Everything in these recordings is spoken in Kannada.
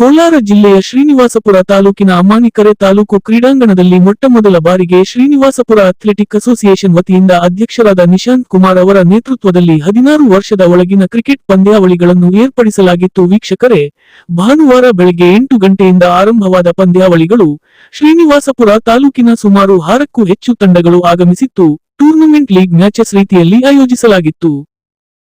ಕೋಲಾರ ಜಿಲ್ಲೆಯ ಶ್ರೀನಿವಾಸಪುರ ತಾಲೂಕಿನ ಅಮಾನಿಕರೆ ತಾಲೂಕು ಕ್ರೀಡಾಂಗಣದಲ್ಲಿ ಮೊಟ್ಟಮೊದಲ ಬಾರಿಗೆ ಶ್ರೀನಿವಾಸಪುರ ಅಥ್ಲೆಟಿಕ್ ಅಸೋಸಿಯೇಷನ್ ವತಿಯಿಂದ ಅಧ್ಯಕ್ಷರಾದ ನಿಶಾಂತ್ ಕುಮಾರ್ ಅವರ ನೇತೃತ್ವದಲ್ಲಿ ಹದಿನಾರು ವರ್ಷದ ಒಳಗಿನ ಕ್ರಿಕೆಟ್ ಪಂದ್ಯಾವಳಿಗಳನ್ನು ಏರ್ಪಡಿಸಲಾಗಿತ್ತು. ವೀಕ್ಷಕರೇ, ಭಾನುವಾರ ಬೆಳಗ್ಗೆ ಎಂಟು ಗಂಟೆಯಿಂದ ಆರಂಭವಾದ ಪಂದ್ಯಾವಳಿಗಳು ಶ್ರೀನಿವಾಸಪುರ ತಾಲೂಕಿನ ಸುಮಾರು ಆರಕ್ಕೂ ಹೆಚ್ಚು ತಂಡಗಳು ಆಗಮಿಸಿತ್ತು. ಟೂರ್ನಮೆಂಟ್ ಲೀಗ್ ಮ್ಯಾಚಸ್ ರೀತಿಯಲ್ಲಿ ಆಯೋಜಿಸಲಾಗಿತ್ತು.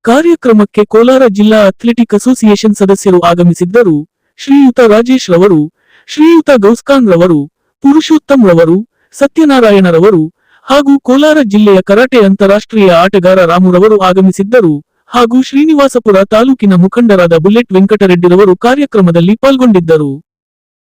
ಕಾರ್ಯಕ್ರಮಕ್ಕೆ ಕೋಲಾರ ಜಿಲ್ಲಾ ಅಥ್ಲೆಟಿಕ್ ಅಸೋಸಿಯೇಷನ್ ಸದಸ್ಯರು ಆಗಮಿಸಿದ್ದರು. ಶ್ರೀಯುತ ರಾಜೇಶ್ ರವರು ಶ್ರೀಯುತ ಗೌಸ್ಖಾನ್ ರವರು ಪುರುಷೋತ್ತಮ್ ರವರು ಸತ್ಯನಾರಾಯಣರವರು ಹಾಗೂ ಕೋಲಾರ ಜಿಲ್ಲೆಯ ಕರಾಟೆ ಅಂತಾರಾಷ್ಟ್ರೀಯ ಆಟಗಾರ ರಾಮುರವರು ಆಗಮಿಸಿದ್ದರು ಹಾಗೂ ಶ್ರೀನಿವಾಸಪುರ ತಾಲೂಕಿನ ಮುಖಂಡರಾದ ಬುಲೆಟ್ ವೆಂಕಟರೆಡ್ಡಿರವರು ಕಾರ್ಯಕ್ರಮದಲ್ಲಿ ಪಾಲ್ಗೊಂಡಿದ್ದರು.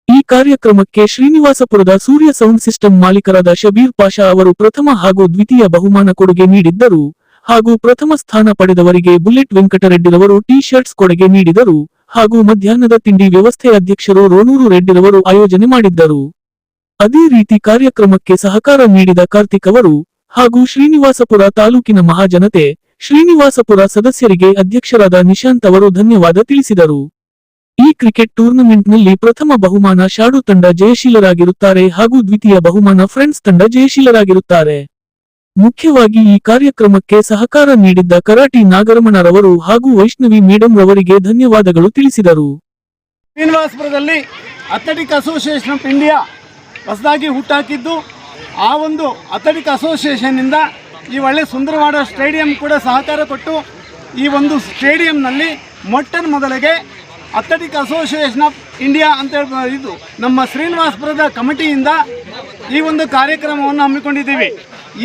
ಈ ಕಾರ್ಯಕ್ರಮಕ್ಕೆ ಶ್ರೀನಿವಾಸಪುರದ ಸೂರ್ಯ ಸೌಂಡ್ ಸಿಸ್ಟಮ್ ಮಾಲೀಕರಾದ ಶಬೀರ್ ಪಾಷಾ ಅವರು ಪ್ರಥಮ ಹಾಗೂ ದ್ವಿತೀಯ ಬಹುಮಾನ ಕೊಡುಗೆ ನೀಡಿದ್ದರು ಹಾಗೂ ಪ್ರಥಮ ಸ್ಥಾನ ಪಡೆದವರಿಗೆ ಬುಲೆಟ್ ವೆಂಕಟರೆಡ್ಡಿರವರು ಟಿ ಶರ್ಟ್ಸ್ ಕೊಡುಗೆ ನೀಡಿದರು. ಹಾಗೂ ಮಧ್ಯಾಹ್ನದ ತಿಂಡಿ ವ್ಯವಸ್ಥೆ ಅಧ್ಯಕ್ಷರು ರೋಣೂರು ರೆಡ್ಡಿರವರು ಆಯೋಜನೆ ಮಾಡಿದ್ದರು. ಅದೇ ರೀತಿ ಕಾರ್ಯಕ್ರಮಕ್ಕೆ ಸಹಕಾರ ನೀಡಿದ ಕಾರ್ತಿಕ್ ಅವರು ಹಾಗೂ ಶ್ರೀನಿವಾಸಪುರ ತಾಲೂಕಿನ ಮಹಾಜನತೆ, ಶ್ರೀನಿವಾಸಪುರ ಸದಸ್ಯರಿಗೆ ಅಧ್ಯಕ್ಷರಾದ ನಿಶಾಂತ್ ಅವರು ಧನ್ಯವಾದ ತಿಳಿಸಿದರು. ಈ ಕ್ರಿಕೆಟ್ ಟೂರ್ನಮೆಂಟ್ನಲ್ಲಿ ಪ್ರಥಮ ಬಹುಮಾನ ಶಾಡು ತಂಡ ಜಯಶೀಲರಾಗಿರುತ್ತಾರೆ ಹಾಗೂ ದ್ವಿತೀಯ ಬಹುಮಾನ ಫ್ರೆಂಡ್ಸ್ ತಂಡ ಜಯಶೀಲರಾಗಿರುತ್ತಾರೆ. ಮುಖ್ಯವಾಗಿ ಈ ಕಾರ್ಯಕ್ರಮಕ್ಕೆ ಸಹಕಾರ ನೀಡಿದ್ದ ಕರಾಟಿ ನಾಗರಮಣರವರು ಹಾಗೂ ವೈಷ್ಣವಿ ಮೇಡಂ ರವರಿಗೆ ಧನ್ಯವಾದಗಳು ತಿಳಿಸಿದರು. ಶ್ರೀನಿವಾಸಪುರದಲ್ಲಿ ಅಥ್ಲೆಟಿಕ್ ಅಸೋಸಿಯೇಷನ್ ಆಫ್ ಇಂಡಿಯಾ ಹೊಸದಾಗಿ ಹುಟ್ಟಾಕಿದ್ದು ಆ ಒಂದು ಅಥ್ಲೆಟಿಕ್ ಅಸೋಸಿಯೇಷನ್ನಿಂದ ಈ ಒಳ್ಳೆ ಸುಂದರವಾದ ಸ್ಟೇಡಿಯಂ ಕೂಡ ಸಹಕಾರ ಕೊಟ್ಟು, ಈ ಒಂದು ಸ್ಟೇಡಿಯಂನಲ್ಲಿ ಮೊಟ್ಟ ಮೊದಲಿಗೆ ಅಥ್ಲೆಟಿಕ್ ಅಸೋಸಿಯೇಷನ್ ಆಫ್ ಇಂಡಿಯಾ ಅಂತ ಇದು ನಮ್ಮ ಶ್ರೀನಿವಾಸಪುರದ ಕಮಿಟಿಯಿಂದ ಈ ಒಂದು ಕಾರ್ಯಕ್ರಮವನ್ನು ಹಮ್ಮಿಕೊಂಡಿದ್ದೀವಿ.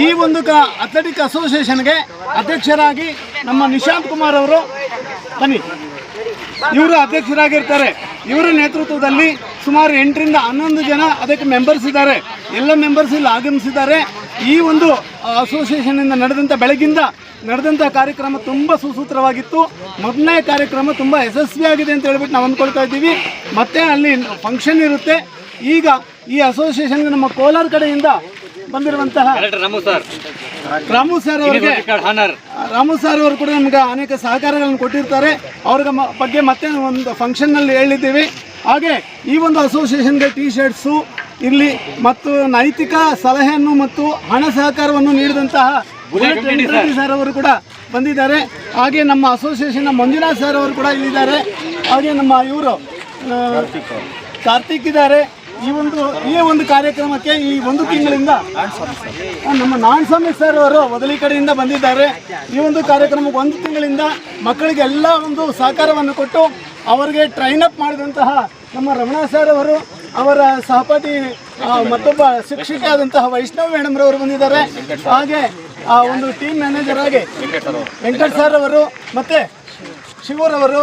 ಈ ಒಂದು ಕ ಅಥ್ಲೆಟಿಕ್ ಅಸೋಸಿಯೇಷನ್ಗೆ ಅಧ್ಯಕ್ಷರಾಗಿ ನಮ್ಮ ನಿಶಾಂತ್ ಕುಮಾರ್ ಅವರು ಬನ್ನಿ. ಇವರು ಅಧ್ಯಕ್ಷರಾಗಿರ್ತಾರೆ. ಇವರ ನೇತೃತ್ವದಲ್ಲಿ ಸುಮಾರು ಎಂಟರಿಂದ ಹನ್ನೊಂದು ಜನ ಅದಕ್ಕೆ ಮೆಂಬರ್ಸ್ ಇದ್ದಾರೆ. ಎಲ್ಲ ಮೆಂಬರ್ಸ್ ಇಲ್ಲಿ ಆಗಮಿಸಿದ್ದಾರೆ. ಈ ಒಂದು ಅಸೋಸಿಯೇಷನಿಂದ ನಡೆದಂಥ ಬೆಳಗಿಂದ ನಡೆದಂಥ ಕಾರ್ಯಕ್ರಮ ತುಂಬ ಸುಸೂತ್ರವಾಗಿತ್ತು. ಮೊದಲನೇ ಕಾರ್ಯಕ್ರಮ ತುಂಬ ಯಶಸ್ವಿಯಾಗಿದೆ ಅಂತ ಹೇಳ್ಬಿಟ್ಟು ನಾವು ಅಂದ್ಕೊಳ್ತಾ ಇದ್ದೀವಿ. ಮತ್ತೆ ಅಲ್ಲಿ ಫಂಕ್ಷನ್ ಇರುತ್ತೆ. ಈಗ ಈ ಅಸೋಸಿಯೇಷನ್ಗೆ ನಮ್ಮ ಕೋಲಾರ ಕಡೆಯಿಂದ ಬಂದಿರುವಂತಹ ರಾಮು ಸರ್. ರಾಮು ಸರ್ ಅವರಿಗೆ ರಾಮು ಸರ್ ಅವರು ಕೂಡ ನಮ್ಗೆ ಅನೇಕ ಸಹಕಾರಗಳನ್ನು ಕೊಟ್ಟಿರ್ತಾರೆ. ಅವ್ರಿಗೆ ಮ- ಬಗ್ಗೆ ಮತ್ತೆ ಒಂದು ಫಂಕ್ಷನ್ನಲ್ಲಿ ಹೇಳಿದ್ದೀವಿ. ಹಾಗೆ ಈ ಒಂದು ಅಸೋಸಿಯೇಷನ್ಗೆ ಟಿ ಶರ್ಟ್ಸು ಇಲ್ಲಿ ಮತ್ತು ನೈತಿಕ ಸಲಹೆಯನ್ನು ಮತ್ತು ಹಣ ಸಹಕಾರವನ್ನು ನೀಡಿದಂತಹ ಸರ್ ಅವರು ಕೂಡ ಬಂದಿದ್ದಾರೆ. ಹಾಗೆ ನಮ್ಮ ಅಸೋಸಿಯೇಷನ್ನ ಮಂಜುನಾಥ್ ಸರ್ ಅವರು ಕೂಡ ಇಲ್ಲಿದ್ದಾರೆ. ಹಾಗೆ ನಮ್ಮ ಇವರು ಕಾರ್ತಿಕ್ ಇದ್ದಾರೆ. ಈ ಒಂದು ಈ ಒಂದು ಕಾರ್ಯಕ್ರಮಕ್ಕೆ ಈ ಒಂದು ತಿಂಗಳಿಂದ ನಮ್ಮ ನಾನ್ ಸ್ವಾಮಿ ಸರ್ ಅವರು ಮೊದಲಿ ಕಡೆಯಿಂದ ಬಂದಿದ್ದಾರೆ. ಈ ಒಂದು ಕಾರ್ಯಕ್ರಮಕ್ಕೆ ಒಂದು ತಿಂಗಳಿಂದ ಮಕ್ಕಳಿಗೆ ಎಲ್ಲ ಒಂದು ಸಹಕಾರವನ್ನು ಕೊಟ್ಟು ಅವರಿಗೆ ಟ್ರೈನ್ ಅಪ್ ಮಾಡಿದಂತಹ ನಮ್ಮ ರಮಣ ಸರ್ ಅವರು, ಅವರ ಸಹಪಾಠಿ ಮತ್ತೊಬ್ಬ ಶಿಕ್ಷಕ ಆದಂತಹ ವೈಷ್ಣವ್ ಮೇಡಮ್ ರವರು ಬಂದಿದ್ದಾರೆ. ಹಾಗೆ ಆ ಒಂದು ಟೀಮ್ ಮ್ಯಾನೇಜರ್ ಆಗಿ ವೆಂಕಟ್ ಸರ್ ಅವರು ಮತ್ತೆ ಶಿವರವರು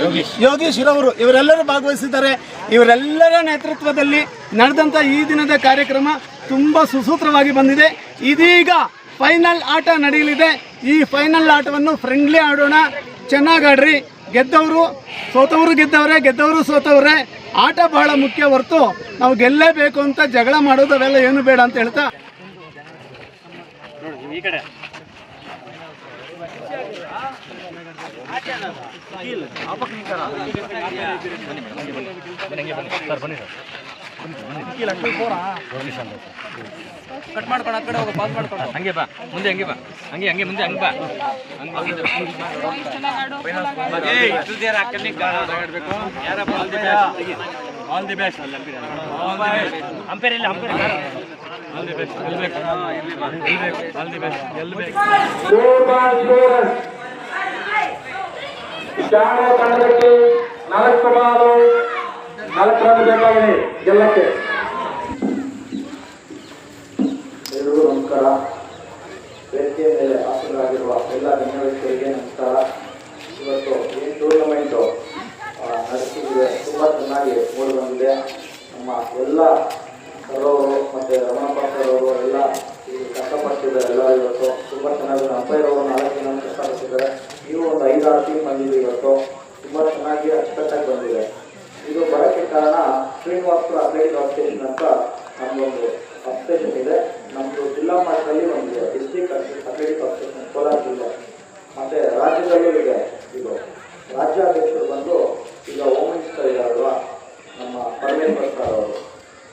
ಯೋಗಿ ಯೋಗೀಶ್ ಇರವರು, ಇವರೆಲ್ಲರೂ ಭಾಗವಹಿಸಿದ್ದಾರೆ. ಇವರೆಲ್ಲರ ನೇತೃತ್ವದಲ್ಲಿ ನಡೆದಂಥ ಈ ದಿನದ ಕಾರ್ಯಕ್ರಮ ತುಂಬ ಸುಸೂತ್ರವಾಗಿ ಬಂದಿದೆ. ಇದೀಗ ಫೈನಲ್ ಆಟ ನಡೆಯಲಿದೆ. ಈ ಫೈನಲ್ ಆಟವನ್ನು ಫ್ರೆಂಡ್ಲಿ ಆಡೋಣ. ಚೆನ್ನಾಗಿ ಆಡ್ರಿ ಗೆದ್ದವರು ಸೋತವರು ಗೆದ್ದವರೇ, ಗೆದ್ದವರು ಸೋತವರೇ. ಆಟ ಬಹಳ ಮುಖ್ಯ ಹೊರತು ನಾವು ಗೆಲ್ಲೇಬೇಕು ಅಂತ ಜಗಳ ಮಾಡೋದು ಅವೆಲ್ಲ ಏನು ಬೇಡ ಅಂತ ಹೇಳ್ತಾ. ಈ ಕಡೆ. ಕಟ್ ಮಾಡ್ಕೊಂಡು ಆ ಕಡೆ ಹೋಗಿ ಪಾಸ್ ಮಾಡ್ಕೊಂಡು ಹಂಗೆ ಬಾ ಮುಂದೆ ಹಂಗೆ ಬಾ ಹಂಗೆ ಹಂಗೆ ಮುಂದೆ ಹಂಗೆ ಬಾ ಆಲ್ ದಿ ಬೆಸ್ಟ್ ಅಂಪೇರ್ ಇಲ್ಲ ಅಂಪೇರ್ ಆಲ್ ದಿ ಬೆಸ್ಟ್ ಗೆಲ್ಬೇಕು ಆಲ್ ದಿ ಬೆಸ್ಟ್ ಶಾಣೆ ತಂಡಕ್ಕೆ ನಾಲ್ಕು ಬಾಲು, ನಾಲ್ಕು ರನ್ ಬೇಕಾಗಿದೆ ಗೆಲ್ಲಕ್ಕೆ. ಎಲ್ಲರಿಗೂ ನಮಸ್ಕಾರ. ವೇದಿಕೆಯ ಮೇಲೆ ಆಸರಾಗಿರುವ ಎಲ್ಲ ಗಣ್ಯವ್ಯಕ್ತರಿಗೆ ನಮಸ್ಕಾರ. ಇವತ್ತು ಈ ಟೂರ್ನಮೆಂಟು ನಡೆಸಿದ್ರೆ ತುಂಬ ಚೆನ್ನಾಗಿ ಮೂಡಿ ಬಂದಿದೆ ನಮ್ಮ ಎಲ್ಲ ಸರೋವರು ಮತ್ತು ರಮಣಪ್ಪ ಅವರು ಎಲ್ಲ ಕಷ್ಟಪಡ್ತಿದ್ದಾರೆ ಎಲ್ಲ ಇವತ್ತು. ತುಂಬ ಚೆನ್ನಾಗಿ ಅಂಪೈರ್ ಅವರು ನಾಲ್ಕು ಜನ ಕಷ್ಟಪಡ್ತಿದ್ದಾರೆ. ನೀವು ಒಂದು ಐದಾರು ಟೀಮ್ ಬಂದಿದೆ ಇವತ್ತು. ತುಂಬ ಚೆನ್ನಾಗಿ ಅಚ್ಚುಕಟ್ಟಾಗಿ ಬಂದಿದೆ. ಇದು ಬರೋಕ್ಕೆ ಕಾರಣ ಶ್ರೀನಿವಾಸ ಅತ್ಲೆಟಿಕ್ ಅಸೋಸಿಯೇಷನ್ ಅಂತ ಒಂದು ಅಸೋಸಿಯೇಷನ್ ಇದೆ. ನಮ್ಮದು ಜಿಲ್ಲಾ ಮಟ್ಟದಲ್ಲಿ ಒಂದು ಡಿಸ್ಟಿಕ್ ಅಥ್ಲೆಟಿಕ್ ಅಸೋಸಿಯೇಷನ್ ಕೋಲಾರ ಜಿಲ್ಲೆ. ಮತ್ತು ರಾಜ್ಯದಲ್ಲೂ ಇದೆ ಇದು. ರಾಜ್ಯಾಧ್ಯಕ್ಷರು ಬಂದು ಈಗ ಹೋಮ್ ಮಿನಿಸ್ಟರ್ ಇದಾರಲ್ವ? ನಮ್ಮ ಪರಮೇಶ್ವರ್ ಸರ್ ಅವರು.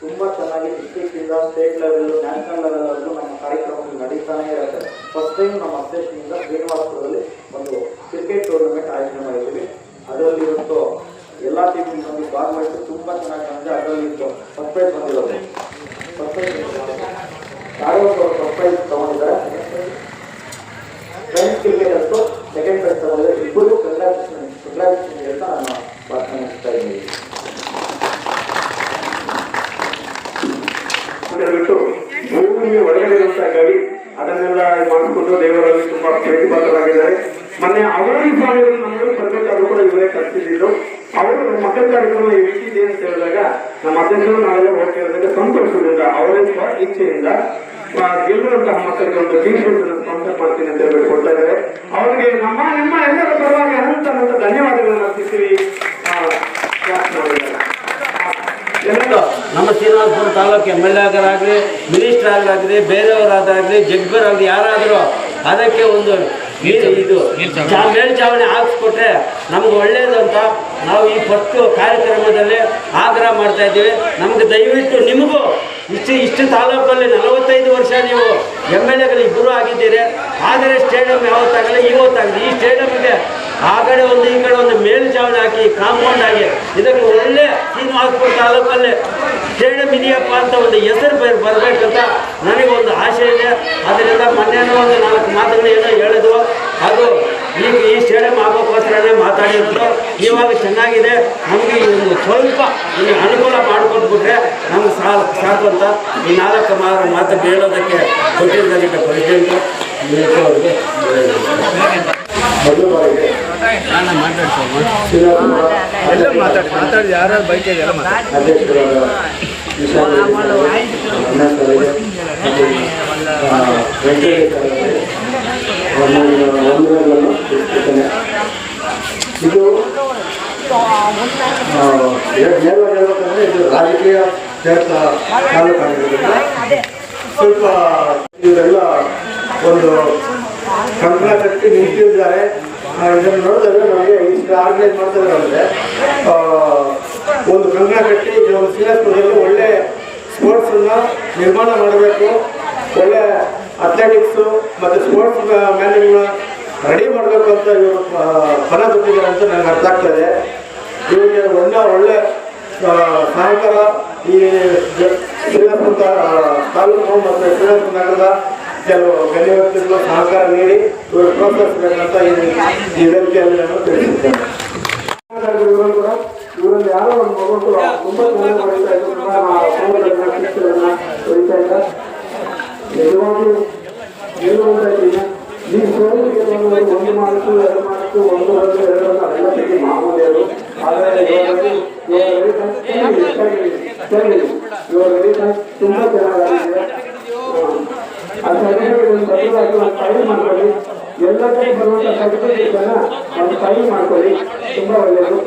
ತುಂಬ ಚೆನ್ನಾಗಿ ಡಿಸ್ಟಿಕ್ಕಿಂದ ಸ್ಟೇಟ್ ಲೆವೆಲ್ಲು ನ್ಯಾಷನಲ್ ಲೆವೆಲಲ್ಲೂ ನಮ್ಮ ಕಾರ್ಯಕ್ರಮಗಳು ನಡೀತಾನೆ ಇರುತ್ತೆ. ಫಸ್ಟ್ ಟೈಮ್ ನಮ್ಮ ಅಧ್ಯಕ್ಷದಿಂದ ಶ್ರೀನಿವಾಸಪುರದಲ್ಲಿ ಒಂದು ಕ್ರಿಕೆಟ್ ಟೂರ್ನಮೆಂಟ್ ಆಯೋಜನೆ ಮಾಡಿದ್ದೀವಿ. ಅದರಲ್ಲಿ ಇವತ್ತು ಎಲ್ಲ ಟೀಮ್ ಬಂದು ಭಾಗವಹಿಸಿ ತುಂಬ ಚೆನ್ನಾಗಿ ಕಾಣಿದೆ ಅದರಲ್ಲಿ ಫಸ್ಟ್ ಪ್ರೈಸ್ ಬಂದಿರೋದು. ಫಸ್ಟ್ ಪ್ರೈಸ್ ಮಾಡಿಕೊಂಡು ದೇವರಲ್ಲಿ ತುಂಬಾ ಪ್ರೀತಿಪಾತ್ರರಾಗಿದ್ದಾರೆ ಮೊನ್ನೆ ಅವರಿ ಸ್ವಾಮಿಗಳು ನಮ್ಮಲ್ಲಿ ಬರ್ಬೇಕಾದ್ರೂ ಕೂಡ ಇವರೇ ಕರ್ತಿದ್ದು ಅವರು ನಮ್ಮ ಮಕ್ಕಳ ಕಾರ್ಯಕ್ರಮ ಈ ರೀತಿ ಇದೆ ಅಂತ ಹೇಳಿದಾಗ ನಮ್ಮ ಅಧ್ಯಕ್ಷರು ನಾವೆಲ್ಲ ಹೋಗಿ ಕೇಳಿದಾಗ ಸಂತೋಷದಿಂದ, ಅವರೇ ಸ್ವ ಇಚ್ಛೆಯಿಂದ ಗೆಲ್ಲುವಂತಹ ಮಕ್ಕಳಿಗೆ ಒಂದು ಟಿ ಶರ್ಟ್ ಸ್ಪಾನ್ಸರ್ ಮಾಡ್ತೀನಿ ಅಂತ ಹೇಳಿ ಕೊಡ್ತಾ ಇದ್ದಾರೆ. ಅವರಿಗೆ ನಮ್ಮ, ನಿಮ್ಮ ಎಲ್ಲರ ಪರವಾಗಿ ಅನಂತ ಅನಂತ ಧನ್ಯವಾದಗಳನ್ನು ಅರ್ಪಿಸಿ ನಮ್ಮ ಶ್ರೀನಿವಾಸಪುರ ತಾಲೂಕು ಎಂ ಎಲ್ ಆಗರಾಗಲಿ, ಮಿನಿಸ್ಟರ್ ಆಗಲಾಗಲಿ, ಬೇರೆಯವರಾದಾಗಲಿ, ಜಗ್ಗರಾಗಲಿ, ಯಾರಾದರೂ ಅದಕ್ಕೆ ಒಂದು ಇದು ಮೇಲ್ಚಾವಣೆ ಹಾಕ್ಸ್ಕೊಟ್ರೆ ನಮ್ಗೆ ಒಳ್ಳೇದು ಅಂತ ನಾವು ಈ ಪಟ್ಟು ಕಾರ್ಯಕ್ರಮದಲ್ಲಿ ಆಗ್ರಹ ಮಾಡ್ತಾ ಇದ್ದೀವಿ. ನಮ್ಗೆ ದಯವಿಟ್ಟು ನಿಮಗೂ ಇಷ್ಟು ಇಷ್ಟು ತಾಲೂಕಲ್ಲಿ ನಲವತ್ತೈದು ವರ್ಷ ನೀವು ಎಂ ಎಲ್ ಎಗಳು ಇಬ್ಬರು ಆಗಿದ್ದೀರಿ. ಆದರೆ ಸ್ಟೇಡಿಯಂ ಯಾವತ್ತಾಗಲಿ ಇವತ್ತಾಗಲಿ ಈ ಸ್ಟೇಡಿಯಂಗೆ ಆ ಕಡೆ ಒಂದು ಈ ಕಡೆ ಒಂದು ಮೇಲ್ಚಾವಣಿ ಹಾಕಿ ಕಾಂಪೌಂಡ್ ಆಗಿ ಇದಕ್ಕೆ ಒಳ್ಳೆ ಶ್ರೀನಿವಾಸಪುರ ತಾಲೂಕಲ್ಲಿ ಸ್ಟೇಡಿಯಂ ಇದೆಯಪ್ಪ ಅಂತ ಒಂದು ಹೆಸರು ಬರ್ ಬರಬೇಕಂತ ನನಗೆ ಒಂದು ಆಸೆ ಇದೆ. ಅದರಿಂದ ಒಂದು ನಾಲ್ಕು ಮಾತುಗಳು ಏನೋ ಹೇಳಿದ್ವು ಅದು ಈಗ ಈ ಸ್ಟೇಡಿಯಂ ಆಗೋಕ್ಕೋಸ್ಕರನೇ ಮಾತಾಡಿದ್ರು ಇವಾಗ ಚೆನ್ನಾಗಿದೆ. ನಮಗೆ ಒಂದು ಸ್ವಲ್ಪ ಇಲ್ಲಿ ಅನುಕೂಲ ಮಾಡಿಕೊಟ್ಬಿಟ್ರೆ ನಮ್ಗೆ ಸಾಕು ಸಾಕು ಅಂತ ಈ ನಾಲ್ಕು ಮಾರು ಮಾತು ಹೇಳೋದಕ್ಕೆ ಕೊಟ್ಟಿದ್ದಕ್ಕೆ ಪ್ರೆಸಿಡೆಂಟು ಅವ್ರಿಗೆ ಮೊದಲ ಬೈಕ್ ಅಧ್ಯಕ್ಷರಾದ ಇದು ನೇರವಾಗಿ ಹೇಳ್ಬೇಕಂದ್ರೆ ಇದು ರಾಜಕೀಯ ತಾಲೂಕಾಗಿರೋದ್ರಿಂದ ಸ್ವಲ್ಪ ಇವರೆಲ್ಲ ಒಂದು ಕಂಕಣ ಕಟ್ಟಿ ನಿಂತಿದ್ದಾರೆ ಇದನ್ನು ನೋಡಿದ್ರೆ ನಮಗೆ ಇಷ್ಟು ಆರ್ಗನೈಸ್ ಮಾಡ್ತಾರೆ ಅಂದರೆ ಒಂದು ಕಂಕಣ ಕಟ್ಟಿ ಒಂದು ಶ್ರೀನಿವಾಸಪುರದಲ್ಲಿ ಒಳ್ಳೆ ಸ್ಪೋರ್ಟ್ಸನ್ನು ನಿರ್ಮಾಣ ಮಾಡಬೇಕು. ಒಳ್ಳೆ ಅಥ್ಲೆಟಿಕ್ಸು ಮತ್ತು ಸ್ಪೋರ್ಟ್ಸ್ ಮ್ಯಾನ್ಗಳನ್ನ ರೆಡಿ ಮಾಡಬೇಕು ಅಂತ ಇವರು ಪಣ ತೊಟ್ಟಿದ್ದಾರೆ ಅಂತ ನನಗೆ ಅರ್ಥ ಆಗ್ತದೆ ಇವರಿಗೆ ಒಳ್ಳೆ ಒಳ್ಳೆ ಸಹಕಾರ ಈ ಶ್ರೀರಂತ ತಾಲೂಕು ಮತ್ತು ಶ್ರೀರಂತ ನಗರದ ಕೆಲವು ಗಣ್ಯ ವ್ಯಕ್ತಿಗಳು ಸಹಕಾರ ನೀಡಿ ಇವರು ಪ್ರೋತ್ಸಾಹಿಸಬೇಕಂತ ಈ ವೇದಿಕೆಯಲ್ಲಿ ನಾನು ತಿಳಿಸಿದ್ದೇನೆ. ಕೂಡ ಇವರಲ್ಲಿ ಯಾರೋ ಒಂದು ಮಗು ತುಂಬಾ ಚೆನ್ನಾಗಿ ಹೊಡಿತಾ ಇದ್ರು ಹೊಡಿತಾ ಇದ್ದ ಅಂತ ಇದ್ದೀನಿ ಈ ಸೋಲಿಗೆ ಒಂದು ಮಾರ್ಕು ಎರಡು ಮಾರ್ಕು ಒಂದು ಒಂದು ಎರಡು ಒಂದು ಅದೆಲ್ಲ ತೆಗಿ ಮಾಮೂಲಿ ಅದು. ಆದರೆ ಇವಾಗ ತುಂಬಾ ಚೆನ್ನಾಗಿದೆ. ಆ ಸರ್ಟಿಫಿಕೇಟ್ ಬದಲಾಗಿ ಒಂದು ಫೈಲ್ ಮಾಡ್ಕೊಳ್ಳಿ. ಎಲ್ಲ ಕಡೆ ಸರ್ಟಿಫಿಕೇಟ್ ಒಂದು ಫೈಲ್ ಮಾಡ್ಕೊಳ್ಳಿ. ತುಂಬಾ ಒಳ್ಳೆಯದು.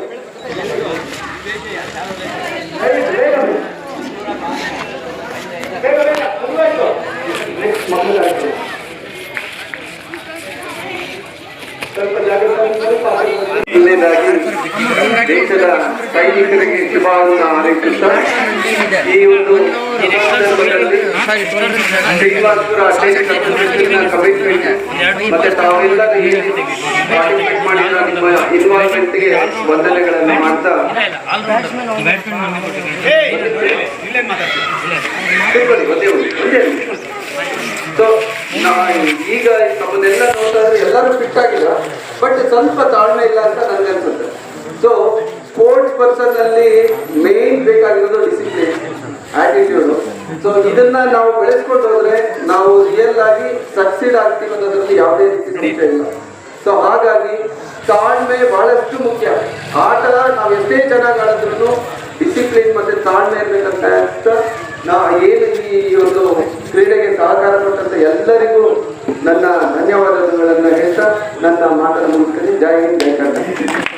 ವಂದನೆಗಳನ್ನು ಮಾಡ್ತಾ ಸೊ ಈಗ ನಮ್ಮನ್ನೆಲ್ಲ ನೋಡ್ತಾ ಇದ್ರೆ ಎಲ್ಲರೂ ಫಿಟ್ ಆಗಿಲ್ಲ ಬಟ್ ಸ್ವಲ್ಪ ತಾಳ್ಮೆ ಇಲ್ಲ ಅಂತ ನನಗೆ ಅನ್ಸುತ್ತೆ ಸೊ ಸ್ಪೋರ್ಟ್ಸ್ ಪರ್ಸನ್ ಅಲ್ಲಿ ಮೇನ್ ಬೇಕಾಗಿರೋದು ಡಿಸಿಪ್ಲಿನ್ ಆಟಿಟ್ಯೂಡ್ ಸೊ ಇದನ್ನ ನಾವು ಬೆಳೆಸ್ಕೊಂಡು ಹೋದ್ರೆ ನಾವು ರಿಯಲ್ ಆಗಿ ಸಕ್ಸೀಡ್ ಆಗ್ತೀವಿ ಅನ್ನೋದ್ರಲ್ಲಿ ಯಾವುದೇ ರೀತಿ ಸಂಶಯ ಇಲ್ಲ. ಸೊ ಹಾಗಾಗಿ ತಾಳ್ಮೆ ಬಹಳಷ್ಟು ಮುಖ್ಯ. ಆಟ ನಾವು ಎಷ್ಟೇ ಚೆನ್ನಾಗಿ ಆಡಿದ್ರು ಡಿಸಿಪ್ಲಿನ್ ಮತ್ತೆ ತಾಳ್ಮೆ ಇರ್ಬೇಕಂತ ಅಂತ ನಾ ಏನು ಈ ಒಂದು ಕ್ರೀಡೆಗೆ ಸಹಕಾರ ಕೊಟ್ಟಂತ ಎಲ್ಲರಿಗೂ ನನ್ನ ಧನ್ಯವಾದಗಳನ್ನು ಹೇಳ್ತಾ ನನ್ನ ಮಾತನ್ನು ಮುಗಿಸ್ತೀನಿ. ಜೈ ಹಿಂದ್, ಜೈ